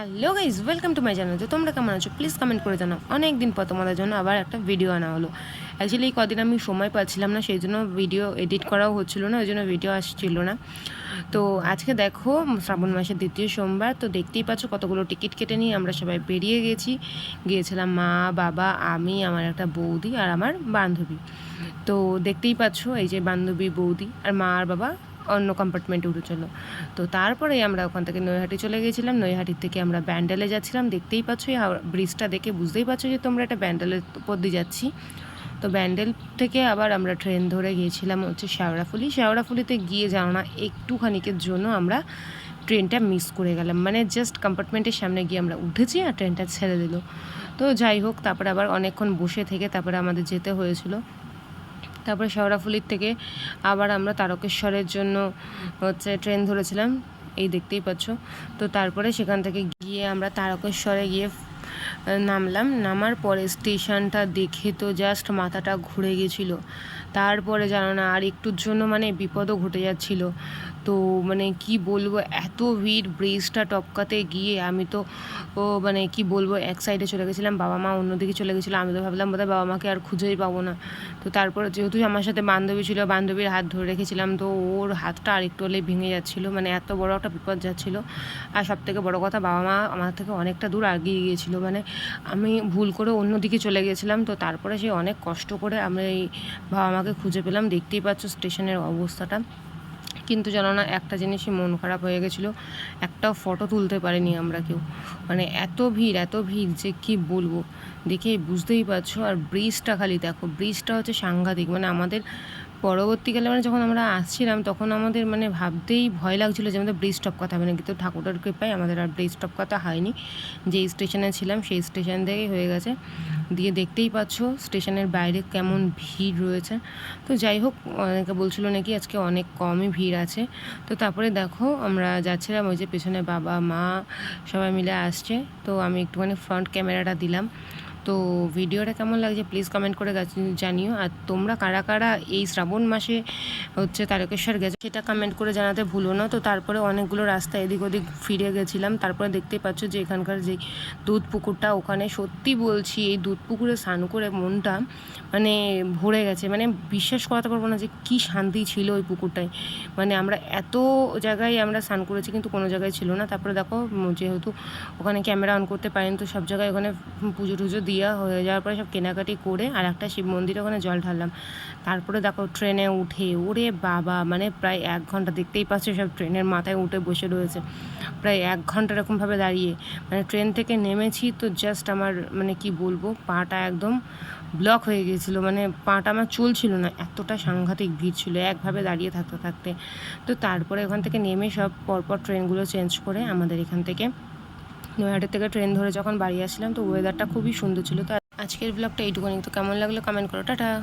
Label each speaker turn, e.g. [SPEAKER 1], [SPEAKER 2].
[SPEAKER 1] Hello guys welcome to my channel তো তোমরা কেমন আছো? প্লিজ কমেন্ট করে জানাও। অনেক দিন পর তোমাদের জন্য আবার একটা ভিডিও আনা হলো। অ্যাকচুয়ালি কদিন আমি সময় পাচ্ছিলাম না সেই জন্য ভিডিও এডিট করাও হচ্ছিল না ওই জন্য ভিডিও আসছিল না। তো আজকে দেখো, শ্রাবণ মাসের দ্বিতীয় সোমবার, তো দেখতেই পাচ্ছ কতগুলো টিকিট কেটে নিয়ে আমরা সবাই বেরিয়ে গেছি। গিয়েছিলাম মা, বাবা, আমি, আমার একটা বৌদি আর আমার বান্ধবী। তো দেখতেই পাচ্ছ এই যে বান্ধবী, বৌদি আর মা আর বাবা অন্য কম্পার্টমেন্টে উঠে চলো। তো তারপরে আমরা ওখান থেকে নৈহাটি চলে গেছিলাম নৈহাটির থেকে আমরা ব্যান্ডেলে যাচ্ছিলাম। দেখতেই পাচ্ছ ব্রিজটা দেখে বুঝতেই পারছ যে তোমরা একটা ব্যান্ডেলের উপর দিয়ে যাচ্ছি। তো ব্যান্ডেল থেকে আবার আমরা ট্রেন ধরে গিয়েছিলাম হচ্ছে শেওড়াফুলি শেওড়াফুলিতে গিয়ে যাও না, একটুখানিকের জন্য আমরা ট্রেনটা মিস করে গেলাম। মানে জাস্ট কম্পার্টমেন্টের সামনে গিয়ে আমরা উঠেছি আর ট্রেনটা ছেড়ে দিল। তো যাই হোক, তারপরে আবার অনেকক্ষণ বসে থেকে তারপরে আমাদের যেতে হয়েছিল। তারপরে শহরাফুলির থেকে আবার আমরা তারকেশ্বরের জন্য হচ্ছে ট্রেন ধরেছিলাম। এই দেখতেই পাচ্ছ। তো তারপরে সেখান থেকে গিয়ে আমরা তারকেশ্বরে গিয়ে নামলাম। নামার পরে স্টেশনটা দেখে তো জাস্ট মাথাটা ঘুরে গেছিল। তারপরে জানো না, আর একটুর জন্য মানে বিপদও ঘটে যাচ্ছিল। তো মানে কি বলব, এত ভিড়, ব্রিজটা টপকাতে গিয়ে আমি তো, ও মানে কি বলব, এক সাইডে চলে গেছিলাম, বাবা মা অন্যদিকে চলে গেছিল। আমি তো ভাবলাম, বোধহয় বাবা মাকে আর খুঁজেই পাবো না। তো তারপরে যেহেতু আমার সাথে বান্ধবী ছিল, বান্ধবীর হাত ধরে রেখেছিলাম, তো ওর হাতটা আরেকটু হলে ভেঙে যাচ্ছিল। মানে এত বড় একটা বিপদ যাচ্ছিল। আর সব থেকে বড়ো কথা, বাবা মা আমার থেকে অনেকটা দূর আগিয়ে গিয়েছিল। মানে আমি ভুল করে অন্যদিকে চলে গেছিলাম তো তারপরে সে অনেক কষ্ট করে আমরা এই বাবা মাকে খুঁজে পেলাম। দেখতেই পাচ্ছ স্টেশনের অবস্থাটা। কিন্তু জানো না একটা জিনিসই মন খারাপ হয়ে গেছিল, একটাও ফটো তুলতে পারিনি আমরা কেউ। মানে এত ভিড় এত ভিড় যে কি বলব? দেখে বুঝতেই পারছ, আর ব্রিজটা খালি দেখো। ব্রিজটা হচ্ছে সাংঘাতিক। মানে আমাদের পরবর্তীকালে মানে যখন আমরা আসছিলাম, তখন আমাদের মানে ভাবতেই ভয় লাগছিল যে আমাদের ব্রিজ স্টপ কথা হবে না কিন্তু ঠাকুরের কৃপায় আমাদের আর ব্রিজ স্টপ কথা হয়নি। যেই স্টেশনে ছিলাম সেই স্টেশন থেকেই হয়ে গেছে। দিয়ে দেখতেই পাচ্ছ স্টেশনের বাইরে কেমন ভিড় রয়েছে। তো যাই হোক, অনেকে বলছিল নাকি আজকে অনেক কমই ভিড় আছে। তো তারপরে দেখো আমরা যাচ্ছিলাম ওই যে পেছনে বাবা, মা সবাই মিলে আসছে। তো আমি একটুখানি ফ্রন্ট ক্যামেরাটা দিলাম। তো ভিডিওটা কেমন লাগছে প্লিজ কমেন্ট করে জানিও। আর তোমরা কারা কারা এই শ্রাবণ মাসে হচ্ছে তারকেশ্বর গেছে সেটা কমেন্ট করে জানাতে ভুলো না। তো তারপরে অনেকগুলো রাস্তা এদিক ওদিক ফিরে গেছিলাম। তারপরে দেখতেই পাচ্ছ যে এখানকার যে দুধ পুকুরটা, ওখানে সত্যি বলছি এই দুধ পুকুরে স্নান করে মনটা মানে ভরে গেছে। মানে বিশ্বাস করাতে পারব না যে কি শান্তি ছিল ওই পুকুরটায়। মানে আমরা এত জায়গায় আমরা স্নান করেছি কিন্তু কোনো জায়গায় ছিল না। তারপরে দেখো, যেহেতু ওখানে ক্যামেরা অন করতে পারেন, তো সব জায়গায় ওখানে পুজো টুজো দেওয়া হয়ে যাওয়ার পরে সব কেনাকাটি করে আর একটা শিব মন্দিরে ওখানে জল ঢাললাম। তারপরে দেখো ট্রেনে উঠে, ওরে বাবা মানে প্রায় এক ঘণ্টা দেখতেই পাচ্ছ সব ট্রেনের মাথায় উঠে বসে রয়েছে। প্রায় এক ঘণ্টা এরকমভাবে দাঁড়িয়ে। মানে ট্রেন থেকে নেমেছি তো জাস্ট আমার মানে কি বলব, পাটা একদম ব্লক হয়ে গিয়েছিল। মানে পাটা আমার চলছিল না, এতটা সাংঘাতিক ভিড় ছিল একভাবে দাঁড়িয়ে থাকতে থাকতে। তো তারপরে ওখান থেকে নেমে সব পরপর ট্রেনগুলো চেঞ্জ করে আমাদের এখান থেকে নৈহাটের থেকে ট্রেন ধরে যখন বাড়ি আসলাম, তো ওয়েদারটা খুবই সুন্দর ছিল। তো আজকের ব্লগটা এইটুকুনি। তো কেমন লাগল? কমেন্ট করো। টাটা।